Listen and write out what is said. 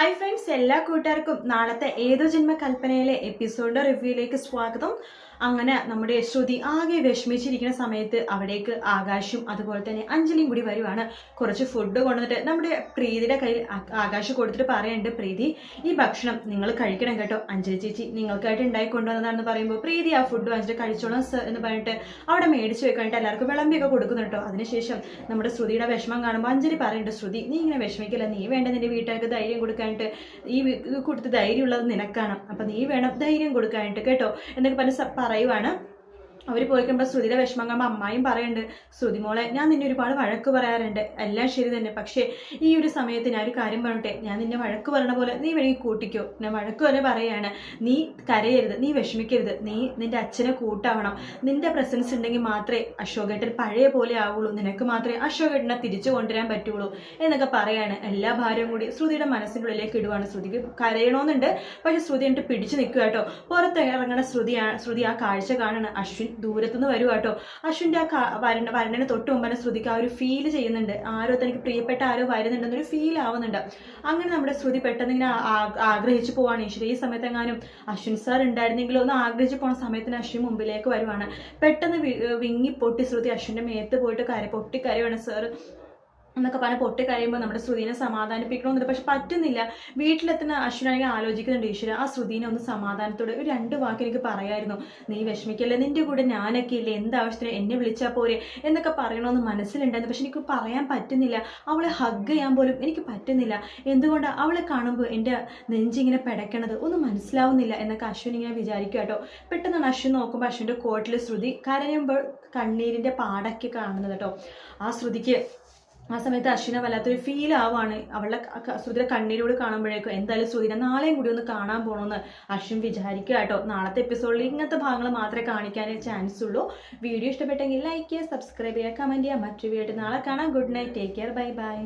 Hi friends എല്ലാ കൂട്ടുകാർക്കും നാളത്തെ ഏതോ ജന്മ കൽപ്പനയിലെ എപ്പിസോഡിന്റെ റിവ്യൂയിലേക്ക് സ്വാഗതം. അങ്ങനെ നമ്മുടെ ശ്രുതി ആകെ വിഷമിച്ചിരിക്കുന്ന സമയത്ത് അവിടേക്ക് ആകാശും അതുപോലെ തന്നെ അഞ്ജലിയും കൂടി വരുവാണ്. കുറച്ച് ഫുഡ് കൊണ്ടുവന്നിട്ട് നമ്മുടെ പ്രീതിയുടെ കയ്യിൽ ആകാശ് കൊടുത്തിട്ട് പറയുന്നുണ്ട് പ്രീതി ഈ ഭക്ഷണം നിങ്ങൾ കഴിക്കണം കേട്ടോ. അഞ്ജലി ചേച്ചി നിങ്ങൾക്കായിട്ട് ഉണ്ടായി കൊണ്ടുവന്നതാണെന്ന് പറയുമ്പോൾ പ്രീതി ആ ഫുഡ് വാങ്ങിച്ചിട്ട് കഴിച്ചോളാം എന്ന് പറഞ്ഞിട്ട് അവിടെ മേടിച്ച് വെക്കാനായിട്ട് എല്ലാവർക്കും വിളമ്പിയൊക്കെ കൊടുക്കുന്നു കേട്ടോ. അതിനുശേഷം നമ്മുടെ ശ്രുതിയുടെ വിഷമം കാണുമ്പോൾ അഞ്ജലി പറയുന്നുണ്ട് ശ്രുതി നീ ഇങ്ങനെ വിഷമിക്കില്ല? നീ വേണ്ട നിന്റെ വീട്ടുകാർക്ക് ധൈര്യം കൊടുക്കാനായിട്ട് ഈ കൊടുത്ത് ധൈര്യമുള്ളത് നിനക്കാണ്. അപ്പം നീ വേണം ധൈര്യം കൊടുക്കാനായിട്ട് കേട്ടോ? എന്നൊക്കെ പറഞ്ഞ് പറയുവാണ്. അവർ പോയി കഴിയുമ്പോൾ ശ്രുതിയുടെ വിഷമം കാണുമ്പോൾ അമ്മായും പറയുന്നുണ്ട് ശ്രുതി മോളെ ഞാൻ നിന്നെ ഒരുപാട് വഴക്ക് പറയാറുണ്ട്. എല്ലാം ശരി തന്നെ. പക്ഷേ ഈ ഒരു സമയത്ത് ഞാൻ ഒരു കാര്യം പറഞ്ഞിട്ടെ ഞാൻ നിന്നെ വഴക്ക് പറയണ പോലെ നീ വേണമെങ്കിൽ കൂട്ടിക്കോ. ഞാൻ വഴക്ക് വരെ പറയാണ്. നീ കരയരുത്. നീ വിഷമിക്കരുത്. നീ നിന്റെ അച്ഛനെ കൂട്ടാവണം. നിന്റെ പ്രസൻസ് ഉണ്ടെങ്കിൽ മാത്രമേ അശോകേട്ടൻ പഴയ പോലെ ആവുള്ളൂ. നിനക്ക് മാത്രമേ അശോകേട്ടനെ തിരിച്ചു കൊണ്ടുവരാൻ പറ്റുള്ളൂ. എന്നൊക്കെ പറയാണ്. എല്ലാ ഭാരവും കൂടി ശ്രുതിയുടെ മനസ്സിന്റെ ഉള്ളിലേക്ക് ഇടുവാണ്. ശ്രുതിക്ക് കരയണമെന്നുണ്ട് പക്ഷേ ശ്രുതി എന്നിട്ട് പിടിച്ചു നിൽക്കുക കേട്ടോ. പുറത്ത് ഇറങ്ങണ ശ്രുതിയാണ് ശ്രുതി ആ കാഴ്ച കാണുന്ന അശ്വിൻ ദൂരത്തുനിന്ന് വരുക കേട്ടോ അശ്വിന്റെ ആ വരണ വരണന് തൊട്ട് മുമ്പ് ശ്രുതിക്ക് ആ ഒരു ഫീൽ ചെയ്യുന്നുണ്ട്. ആരോ തനിക്ക് പ്രിയപ്പെട്ട ആരോ വരുന്നുണ്ടെന്നൊരു ഫീൽ ആവുന്നുണ്ട്. അങ്ങനെ നമ്മുടെ ശ്രുതി പെട്ടെന്ന് ഇങ്ങനെ ആഗ്രഹിച്ചു പോവാണ്. ഈശ്വര ഈ സമയത്തെങ്ങാനും അശ്വിൻ സാർ ഉണ്ടായിരുന്നെങ്കിലും ഒന്ന് ആഗ്രഹിച്ചു പോണ സമയത്തിന് അശ്വിൻ മുമ്പിലേക്ക് വരുവാണ്. പെട്ടെന്ന് വിങ്ങി പൊട്ടി ശ്രുതി അശ്വിന്റെ മേത്ത് പോയിട്ട് കര പൊട്ടി കരയാണ് സാർ എന്നൊക്കെ പറഞ്ഞ് പൊട്ടി കഴിയുമ്പോൾ നമ്മുടെ ശ്രുതിനെ സമാധാനിപ്പിക്കണമെന്നുണ്ട് പക്ഷെ പറ്റുന്നില്ല. വീട്ടിലെത്തുന്ന അശ്വിനാണെങ്കിൽ ആലോചിക്കുന്നുണ്ട് ഈശ്വര ആ ശ്രുതിനെ ഒന്ന് സമാധാനത്തോടെ ഒരു രണ്ട് വാക്ക് എനിക്ക് പറയായിരുന്നു. നീ വിഷമിക്കല്ലേ? നിന്റെ കൂടെ ഞാനൊക്കെ ഇല്ലേ? എന്താവശ്യത്തിന് എന്നെ വിളിച്ചാൽ പോരെ? എന്നൊക്കെ പറയണമെന്ന് മനസ്സിലുണ്ടായിരുന്നു. പക്ഷെ എനിക്ക് പറയാൻ പറ്റുന്നില്ല. അവളെ ഹഗ് ചെയ്യാൻ പോലും എനിക്ക് പറ്റുന്നില്ല. എന്തുകൊണ്ടാണ് അവളെ കാണുമ്പോൾ എന്റെ നെഞ്ചിങ്ങനെ പിടയ്ക്കണത് ഒന്നും മനസ്സിലാവുന്നില്ല എന്നൊക്കെ അശ്വിൻ ഇങ്ങനെ വിചാരിക്കുക കേട്ടോ. പെട്ടെന്നാണ് അശ്വിൻ നോക്കുമ്പോൾ അശ്വിന്റെ കോട്ടിലെ ശ്രുതി കരയുമ്പോൾ കണ്ണീരിന്റെ പാടൊക്കെ കാണുന്നത് കേട്ടോ. ആ ശ്രുതിക്ക് ആ സമയത്ത് അശ്വിന വല്ലാത്തൊരു ഫീൽ ആവാണ് അവളുടെ ശ്രുതിയുടെ കണ്ണീരോട് കാണുമ്പോഴേക്കും എന്തായാലും ശ്രുതിനെ നാളെയും കൂടി ഒന്ന് കാണാൻ പോകണമെന്ന് അശ്വിൻ വിചാരിക്കുക കേട്ടോ. നാളത്തെ എപ്പിസോഡിൽ ഇങ്ങനത്തെ ഭാഗങ്ങൾ മാത്രമേ കാണിക്കാനേ ചാൻസ് ഉള്ളൂ. വീഡിയോ ഇഷ്ടപ്പെട്ടെങ്കിൽ ലൈക്ക് ചെയ്യുക സബ്സ്ക്രൈബ് ചെയ്യുക കമന്റ് ചെയ്യുക. മറ്റൊരു വീഡിയോ നാളെ കാണാം. Good night take care bye bye